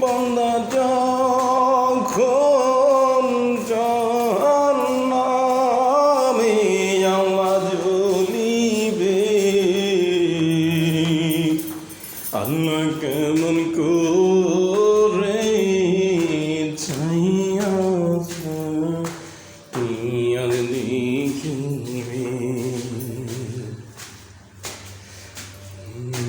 বন্দা যখন জাহান্নামে আওয়াজ জ্বলিবে আল্লাহ কেমন করে Mm-hmm.